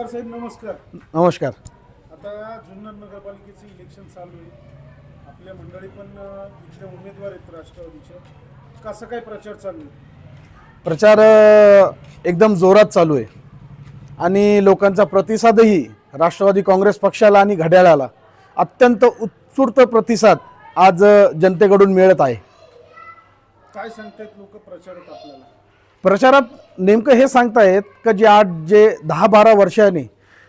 सत्तार साहेब नमस्कार. नमस्कार. आता जुन्नर नगरपालिकेचे इलेक्शन चालू आहे. आपल्या मंडळी पण इथले उमेदवार आहेत राष्ट्रवादीचे. कसं काय प्रचार चालू आहे? प्रचार एकदम जोरात चालू आहे. आणि लोकांचा प्रतिसादही राष्ट्रवादी काँग्रेस पक्षाला आणि घड्याळाला अत्यंत उत्स्फूर्त प्रतिसाद आज जनतेकडून मिळत आहे. काय सांगतायत लोक प्रचारात आपल्याला? प्रचारात नेमकं हे सांगतायत का जे आठ जे दहा बारा वर्षांनी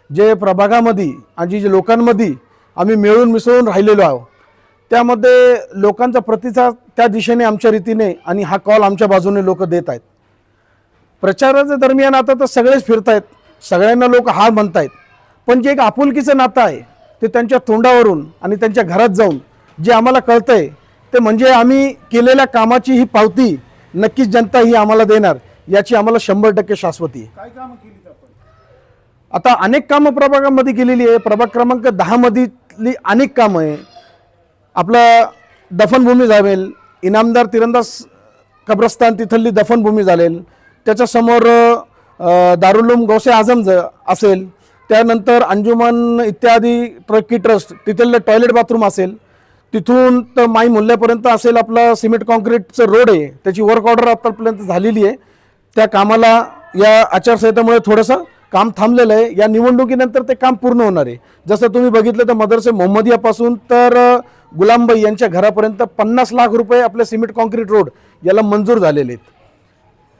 जे प्रभागामध्ये आणि जे लोकांमध्ये आम्ही मिळून मिसळून राहिलेलो आहोत त्यामध्ये लोकांचा प्रतिसाद त्या दिशेने आमच्या रीतीने आणि हा कॉल आमच्या बाजूने लोक देत आहेत. प्रचाराच्या दरम्यान आता तर सगळेच फिरतायत सगळ्यांना लोक हा म्हणतायत. पण जे एक आपुलकीचं नातं आहे ते त्यांच्या तोंडावरून आणि त्यांच्या घरात जाऊन जे आम्हाला कळतं आहे ते म्हणजे आम्ही केलेल्या कामाची ही पावती नक्कीच जनता ही आम्हाला देणार याची आम्हाला शंभर टक्के शाश्वती आहे. काय कामं आता अनेक कामं प्रभागामध्ये केलेली आहे. प्रभाग क्रमांक दहा मधली अनेक कामं आहे. आपलं दफनभूमी जावेल इनामदार तिरंदाज कब्रस्तान तिथली दफनभूमी झालेल त्याच्यासमोर दारुलूम गौसे आझम ज असेल त्यानंतर अंजुमन इत्यादी ट्रकी ट्रस्ट तिथलं टॉयलेट बाथरूम असेल तिथून तर माई मूल्यापर्यंत असेल आपला सिमेंट कॉन्क्रीटचं रोड आहे त्याची वर्क ऑर्डर आतापर्यंत झालेली आहे. त्या कामाला या आचारसंहितेमुळे थोडंसं काम थांबलेलं आहे. या निवडणुकीनंतर ते काम पूर्ण होणार आहे. जसं तुम्ही बघितलं तर मदरसे मोहम्मदियापासून तर गुलामबाई यांच्या घरापर्यंत पन्नास लाख रुपये आपले सिमेंट कॉन्क्रीट रोड याला मंजूर झालेले आहेत.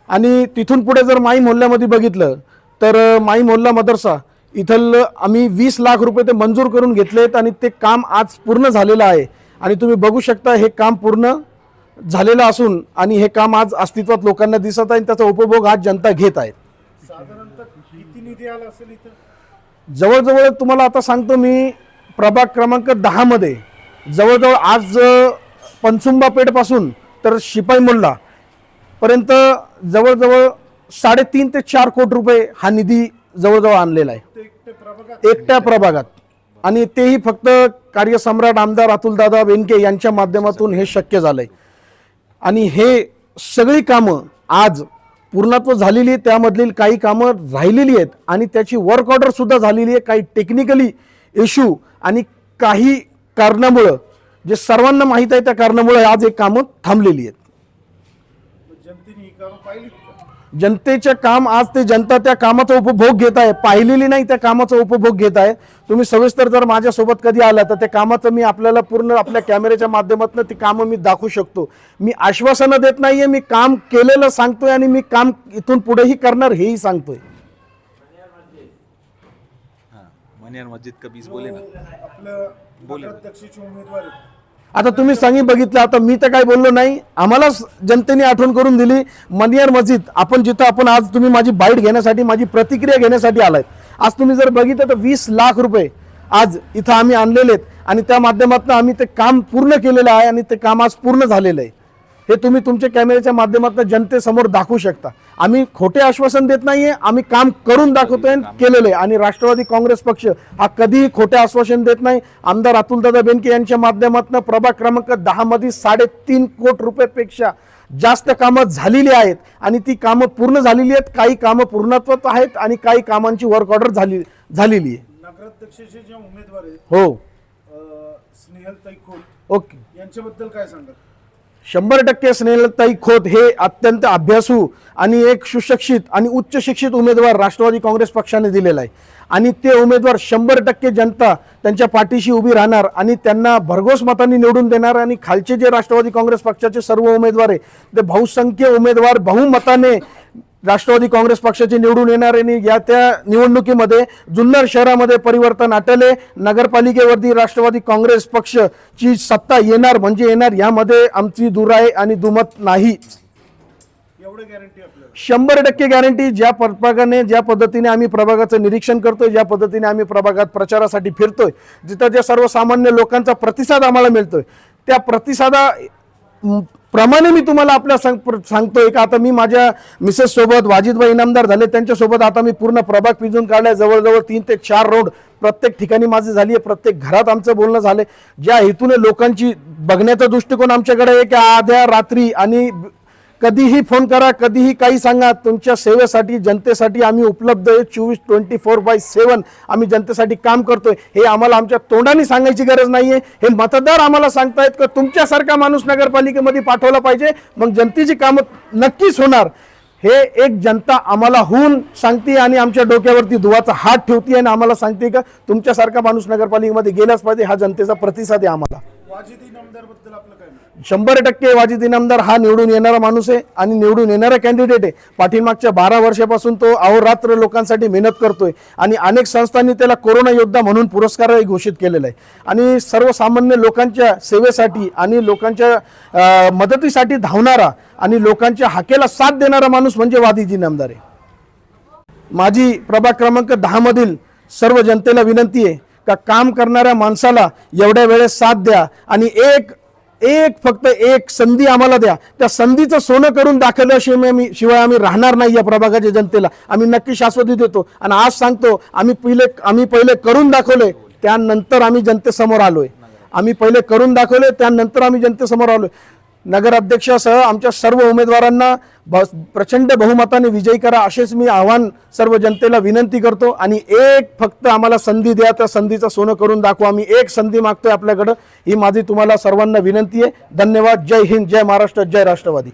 आणि तिथून पुढे जर माई मोहल्ल्यामध्ये बघितलं तर माई मोहल्ला मदरसा इथलं आम्ही वीस लाख रुपये ते मंजूर करून घेतलेत आणि ते काम आज पूर्ण झालेलं आहे. आणि तुम्ही बघू शकता हे काम पूर्ण झालेलं असून आणि हे काम आज अस्तित्वात लोकांना दिसत आहे आणि त्याचा उपभोग आज जनता घेत आहेत जवळजवळ तुम्हाला आता सांगतो मी प्रभाग क्रमांक दहामध्ये जवळजवळ आज पंचुंबा पेठपासून तर शिपाई मोल्ला पर्यंत जवळजवळ साडेतीन ते चार कोटी रुपये हा निधी जवळजवळ आणलेला आहे. एकट्या प्रभागात. आणि तेही फक्त कार्यसम्राट आमदार अतुलदादा बेनके यांच्या माध्यमातून हे शक्य झालंय. आणि हे सगळी कामं आज पूर्णत्व झालेली आहे त्यामधील काही कामं राहिलेली आहेत. आणि त्याची वर्क ऑर्डर सुद्धा झालेली आहे. काही टेक्निकली इश्यू आणि काही कारणामुळं जे सर्वांना माहीत आहे त्या कारणामुळे आज एक कामं थांबलेली आहेत. जनतेचं काम आज ते जनता त्या कामाचा उपभोग घेत आहे. पाहिलेली नाही त्या कामाचा उपभोग घेत आहे. तुम्ही सविस्तर जर माझ्यासोबत कधी आला तर त्या कामाचं मी आपल्याला पूर्ण आपल्या कॅमेऱ्याच्या माध्यमातून ती कामं मी दाखवू शकतो. मी आश्वासनं देत नाहीये मी काम केलेलं सांगतोय आणि मी काम इथून पुढेही करणार हेही सांगतोय. हाँ मनियार मस्जिद का बीस बोले ना. आपलं नगराध्यक्षाचे उमेदवार आता तुम्ही सांगी बघितलं आता मी तर काय बोललो नाही. आम्हालाच जनतेने आठवण करून दिली मनियार मस्जिद आपण जिथं आपण आज तुम्ही माझी बाईट घेण्यासाठी माझी प्रतिक्रिया घेण्यासाठी आलाय. आज तुम्ही जर बघितलं तर वीस लाख रुपये आज इथं आम्ही आणलेले आहेत. आणि त्या माध्यमातून आम्ही ते काम पूर्ण केलेलं आहे आणि ते काम आज पूर्ण झालेलं आहे. हे तुम्ही तुमच्या कॅमेऱ्याच्या माध्यमातून जनतेसमोर दाखवू शकता. आम्ही खोटे आश्वासन देत नाहीये आम्ही काम करून दाखवतोय केलेलं आहे. आणि राष्ट्रवादी काँग्रेस पक्ष हा कधीही खोटे आश्वासन देत नाही. आमदार अतुलदादा बेनके यांच्या माध्यमातून प्रभाग क्रमांक दहा मध्ये साडेतीन कोटी रुपयापेक्षा जास्त कामं झालेली आहेत. आणि ती कामं पूर्ण झालेली आहेत. काही कामं पूर्णत्वात आहेत आणि काही कामांची वर्क ऑर्डर झाली झालेली आहे. हो. खोत ओके. यांच्याबद्दल काय सांगाल? शंभर टक्के स्नेहलताई खोत हे अत्यंत अभ्यासू आणि एक सुशिक्षित आणि उच्च शिक्षित उमेदवार राष्ट्रवादी काँग्रेस पक्षाने दिलेला आहे. आणि ते उमेदवार शंभर टक्के जनता त्यांच्या पाठीशी उभी राहणार आणि त्यांना भरघोस मतांनी निवडून देणार आणि खालचे जे राष्ट्रवादी काँग्रेस पक्षाचे सर्व उमेदवार आहे ते बहुसंख्य उमेदवार बहुमताने राष्ट्रवादी काँग्रेस पक्षाचे निवडून येणार आणि या त्या निवडणुकीमध्ये जुन्नर शहरामध्ये परिवर्तन आटले. नगरपालिकेवरती राष्ट्रवादी काँग्रेस पक्षची सत्ता येणार म्हणजे येणार यामध्ये आमची दुराय आणि दुमत नाही. एवढं गॅरंटी आपल्याला. शंभर टक्के गॅरंटी ज्या प्रभागाने ज्या पद्धतीने आम्ही प्रभागाचं निरीक्षण करतोय ज्या पद्धतीने आम्ही प्रभागात प्रचारासाठी फिरतोय जिथं जे सर्वसामान्य लोकांचा प्रतिसाद आम्हाला मिळतोय त्या प्रतिसादा प्रमाणे मी तुम्हाला आपल्या सांग प्र- सांगतोय का? आता मी माझ्या मिसेस सोबत वाजिदभाई इनामदार झाले त्यांच्यासोबत आता मी पूर्ण प्रभाग पिंजून काढलाय. जवळजवळ तीन ते चार रोड प्रत्येक ठिकाणी माझी झाली आहे. प्रत्येक घरात आमचं बोलणं झालं ज्या हेतूने लोकांची बघण्याचा दृष्टिकोन आमच्याकडे आहे की आध्या रात्री आणि कधीही फोन करा कधीही काही सांगा. तुमच्या सेवेसाठी जनतेसाठी आम्ही उपलब्ध आहे. चोवीस ट्वेंटी फोर बाय सेवन आम्ही जनतेसाठी काम करतोय. हे आम्हाला आमच्या तोंडाने सांगायची गरज नाही आहे हे मतदार आम्हाला सांगतायत की तुमच्यासारखा माणूस नगरपालिकेमध्ये पाठवला पाहिजे. मग जनतेची कामं नक्कीच होणार. हे एक जनता आम्हाला होऊन सांगते आणि आमच्या डोक्यावरती धुवाचा हात ठेवते आणि आम्हाला सांगते का तुमच्यासारखा माणूस नगरपालिकेमध्ये गेलाच पाहिजे. हा जनतेचा प्रतिसाद आहे आम्हाला. वाजिद आपलं काय मत? शंभर टक्के वाजिद इनामदार हा निवडून येणारा माणूस आहे आणि निवडून येणारा कॅन्डिडेट आहे. पाठीमागच्या बारा वर्षापासून तो अहोरात्र लोकांसाठी मेहनत करतोय आणि अनेक संस्थांनी त्याला कोरोना योद्धा म्हणून पुरस्कारही घोषित केलेला आहे. आणि सर्वसामान्य लोकांच्या सेवेसाठी आणि लोकांच्या अं, मदतीसाठी धावणारा आणि लोकांच्या हाकेला साथ देणारा माणूस म्हणजे वाजिद इनामदार आहे. माझी प्रभाग क्रमांक दहामधील सर्व जनतेला विनंती आहे का काम करणाऱ्या माणसाला एवढ्या वेळेस साथ द्या आणि एक एक फक्त एक संधी आम्हाला द्या. त्या संधीचं सोनं करून दाखवल्याशिवाय आम्ही शिवाय आम्ही राहणार नाही या प्रभागाच्या जनतेला. आम्ही नक्की शाश्वती देतो. आणि आज सांगतो आम्ही पहिले आम्ही पहिले करून दाखवले त्यानंतर आम्ही जनतेसमोर आलोय. आम्ही पहिले करून दाखवले त्यानंतर आम्ही जनतेसमोर आलोय. नगराध्यक्षासह आमच्या सर्व उमेदवारांना ब- प्रचंड बहुमताने विजयी करा असेच मी आव्हान सर्व जनतेला विनंती करतो. आणि एक फक्त आम्हाला संधी द्या त्या संधीचं सोनं करून दाखवा. आम्ही एक संधी मागतोय आपल्याकडं. ही माझी तुम्हाला सर्वांना विनंती आहे. धन्यवाद. जय हिंद. जय महाराष्ट्र. जय राष्ट्रवादी.